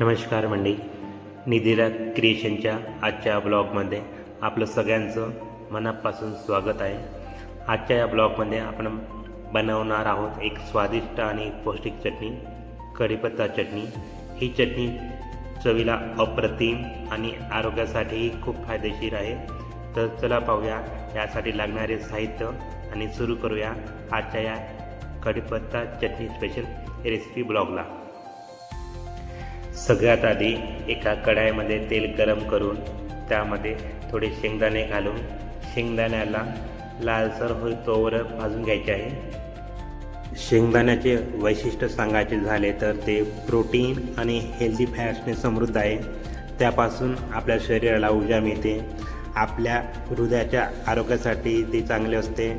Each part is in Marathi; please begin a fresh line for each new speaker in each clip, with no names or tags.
नमस्कार मंडळी. निधिरा क्रिएशनच्या आजच्या ब्लॉगमध्ये आपलं सगळ्यांचं मनापासून स्वागत आहे. आजच्या या ब्लॉगमध्ये आपण बनवणार आहोत एक स्वादिष्ट आणि पौष्टिक चटणी कढीपत्ता चटणी. ही चटणी चवीला अप्रतिम आणि आरोग्यासाठीही खूप फायदेशीर आहे. तर चला पाहूया यासाठी लागणारे साहित्य आणि सुरू करूया आजच्या या कढीपत्ता चटणी स्पेशल रेसिपी ब्लॉगला. सगळ्यात आधी एका कढाईमध्ये तेल गरम करून त्यामध्ये थोडे शेंगदाणे घालून शेंगदाण्याला लालसर होईल तोवर भाजून घ्यायचे आहे. शेंगदाण्याचे वैशिष्ट्य सांगायचे झाले तर ते प्रोटीन आणि हेल्दी फॅट्सने समृद्ध आहे. त्यापासून आपल्या शरीराला ऊर्जा मिळते. आपल्या हृदयाच्या आरोग्यासाठी ते चांगले असते.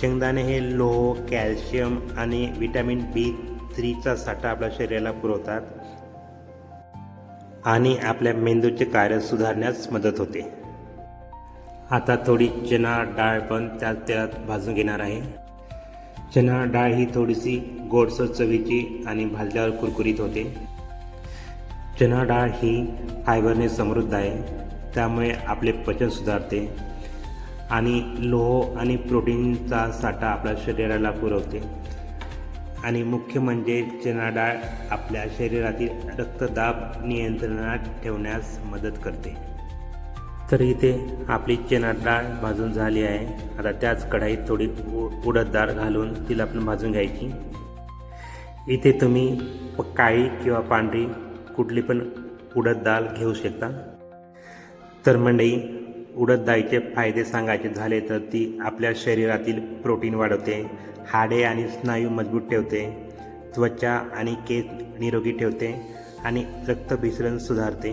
शेंगदाणे हे लोह कॅल्शियम आणि विटॅमिन बी थ्रीचा साठा आपल्या शरीराला पुरवतात. आणि आपल्या मेंदूचे कार्य सुधारण्यास मदत होते. आता थोडी चना डाळ पण त्या तेलात भाजून घेणार आहे. चना डाळ ही थोडीशी गोडसर चवीची आणि भाजल्यावर कुरकुरीत होते. चना डाळ ही फायबरने समृद्ध आहे. त्यामुळे आपले पचन सुधारते आणि लोह आणि प्रोटीनचा साठा आपल्या शरीराला पुरवते. आणि मुख्य म्हणजे चना डाळ आपल्या शरीरातील रक्तदाब नियंत्रणात ठेवण्यास मदत करते. तर इथे आपली चना डाळ भाजून झाली आहे. आता त्याच कढाईत थोडी उ उडद डाळ घालून तिला आपण भाजून घ्यायची. इथे तुम्ही काळी किंवा पांढरी कुठली पण उडद डाळ घेऊ शकता. तर मंडई उडद डाळीचे फायदे सांगायचे झाले तर ती आपल्या शरीरातील प्रोटीन वाढवते हाडे आणि स्नायू मजबूत ठेवते त्वचा आणि केस निरोगी ठेवते आणि रक्तभिसरण सुधारते.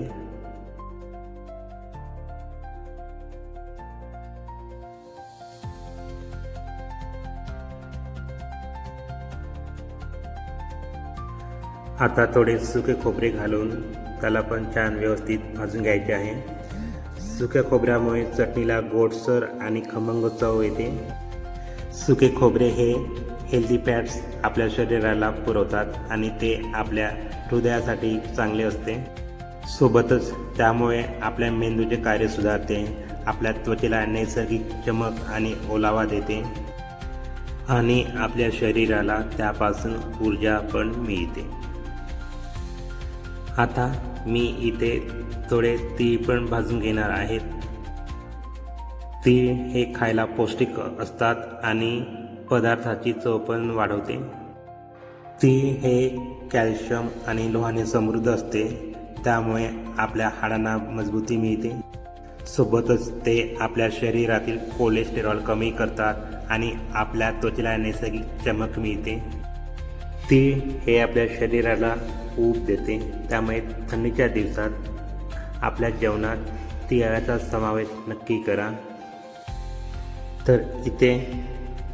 आता थोडे सुके खोबरे घालून त्याला पण छान व्यवस्थित भाजून घ्यायचे आहे. सुक्या खोबऱ्यामुळे चटणीला गोडसर आणि खमंग चव येते. सुके खोबरे हे हेल्दी फॅट्स आपल्या शरीराला पुरवतात आणि ते आपल्या हृदयासाठी चांगले असते. सोबतच त्यामुळे आपल्या मेंदूचे कार्य सुधारते आपल्या त्वचेला नैसर्गिक चमक आणि ओलावा देते आणि आपल्या शरीराला त्यापासून ऊर्जा पण मिळते. आता मी इथे थोडे तीळ पण भाजून घेणार आहेत तीळ हे खायला पौष्टिक असतात आणि पदार्थाची चव पण वाढवते. तीळ हे कॅल्शियम आणि लोहाने समृद्ध असते त्यामुळे आपल्या हाडांना मजबूती मिळते. सोबतच ते आपल्या शरीरातील कोलेस्टेरॉल कमी करतात आणि आपल्या त्वचेला नैसर्गिक चमक मिळते. तीळ हे आपल्या शरीराला ऊब देते. त्यामुळे थंडीच्या दिवसात आपल्या जेवणात तिळाचा समावेश नक्की करा. तर इथे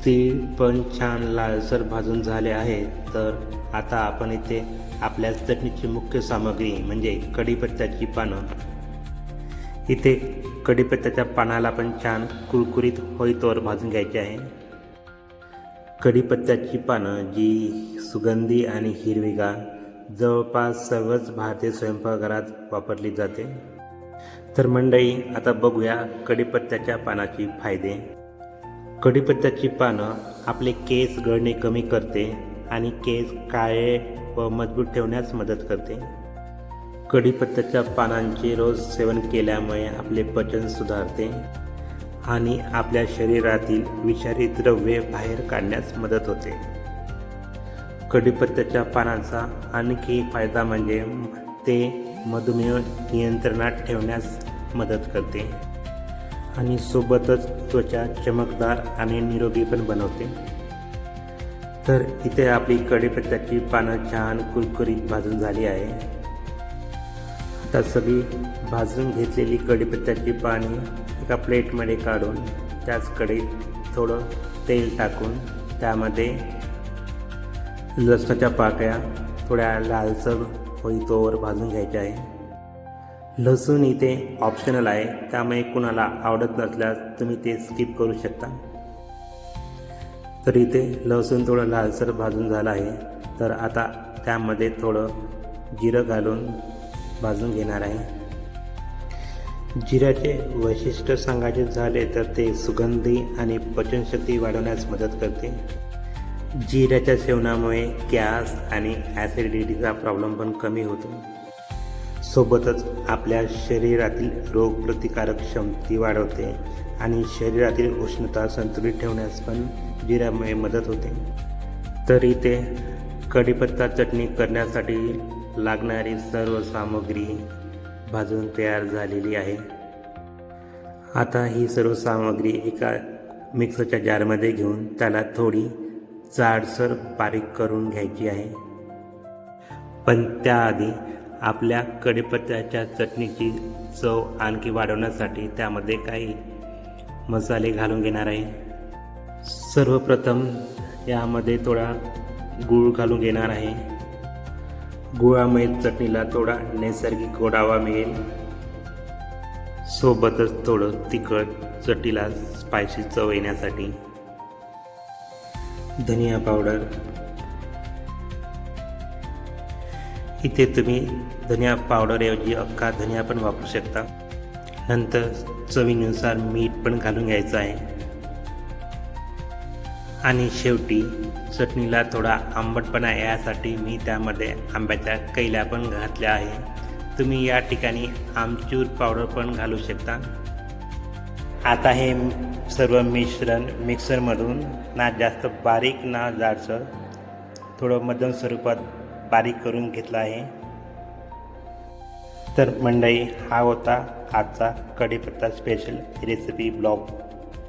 तीळ पण छान लालसर भाजून झाले आहे. तर आता आपण इथे आपल्या चटणीची मुख्य सामग्री म्हणजे कढीपत्त्याची पानं. इथे कढीपत्त्याच्या पानाला पण छान कुरकुरीत होईतोवर भाजून घ्यायचे आहे. कढीपत्त्याची पानं जी सुगंधी आणि हिरवीगार जवळपास सर्वच भारतीय स्वयंपाकघरात वापरली जाते. तर मंडळी आता बघूया कढीपत्त्याच्या पानाची फायदे. कढीपत्त्याची पानं आपले केस गळणे कमी करते आणि केस काळे व मजबूत ठेवण्यास मदत करते. कढीपत्त्याच्या पानांचे रोज सेवन केल्यामुळे आपले पचन सुधारते. आणि आपल्या शरीरातील विषारी द्रव्ये बाहेर काढण्यास मदत होते. कढीपत्त्याच्या पानांचा आणखी फायदा म्हणजे ते मधुमेह नियंत्रणात ठेवण्यास मदत करते. आणि सोबतच त्वचा चमकदार आणि निरोगी पण बनवते. तर इथे आपली कढीपत्त्याची पानं छान कुरकुरीत भाजून झाली आहे. आता सगळी भाजून घेतलेली कढीपत्त्याची पाने एका प्लेटमध्ये काढून त्याच कढईत थोडं तेल टाकून त्यामध्ये लसणाच्या पाकळ्या थोड्या लालसर होईतोवर भाजून घ्यायच्या आहे. लसूण इथे ऑप्शनल आहे त्यामुळे कुणाला आवडत नसल्यास तुम्ही ते स्किप करू शकता. तर इथे लसूण थोडं लालसर भाजून झालं आहे तर आता त्यामध्ये थोडं जिरं घालून भाजून घेणार आहे. जिऱ्याचे वैशिष्ट्य सांगायचे झाले तर ते सुगंधी आणि पचनशक्ती वाढवण्यास मदत करते. जिऱ्याच्या सेवनामुळे गॅस आणि ॲसिडिटीचा प्रॉब्लेम पण कमी होतो. सोबतच आपल्या शरीरातील रोगप्रतिकारक क्षमती वाढवते आणि शरीरातील उष्णता संतुलित ठेवण्यास पण जिऱ्यामुळे मदत होते. तरी ते कढीपत्ता चटणी करण्यासाठी लागणारी सर्व सामग्री भाजून तयार झालेली आहे. आता ही सर्व सामग्री एका मिक्सरच्या जारमध्ये घेऊन त्याला थोडी जाडसर बारीक करून घ्यायची आहे. पण त्याआधी आपल्या कढीपत्त्याच्या चटणीची चव आणखी वाढवण्यासाठी त्यामध्ये काही मसाले घालून घेणार आहे. सर्वप्रथम यामध्ये थोडा गूळ घालून घेणार आहे. गुळामुळे चटणीला थोडा नैसर्गिक गोडावा मिळेल. सोबतच थोडं तिखट चटणीला स्पायसी चव येण्यासाठी. धनिया पावडर इथे तुम्ही धनिया पावडरऐवजी अख्खा धनिया पण वापरू शकता. नंतर चवीनुसार मीठ पण घालून घ्यायचं आहे. आणि शेवटी चटणीला थोडा आंबटपणा यासाठी मी त्यामध्ये आंब्याच्या कैल्या पण घातल्या आहे. तुम्ही या ठिकाणी आमचूर पावडर पण घालू शकता. आता हे सर्व मिश्रण मिक्सरमधून ना जास्त बारीक ना जाडसर. थोडं मध्यम स्वरूपात बारीक करून घेतलं आहे. तर मंडई हा होता आजचा कढीपत्ता स्पेशल रेसिपी ब्लॉग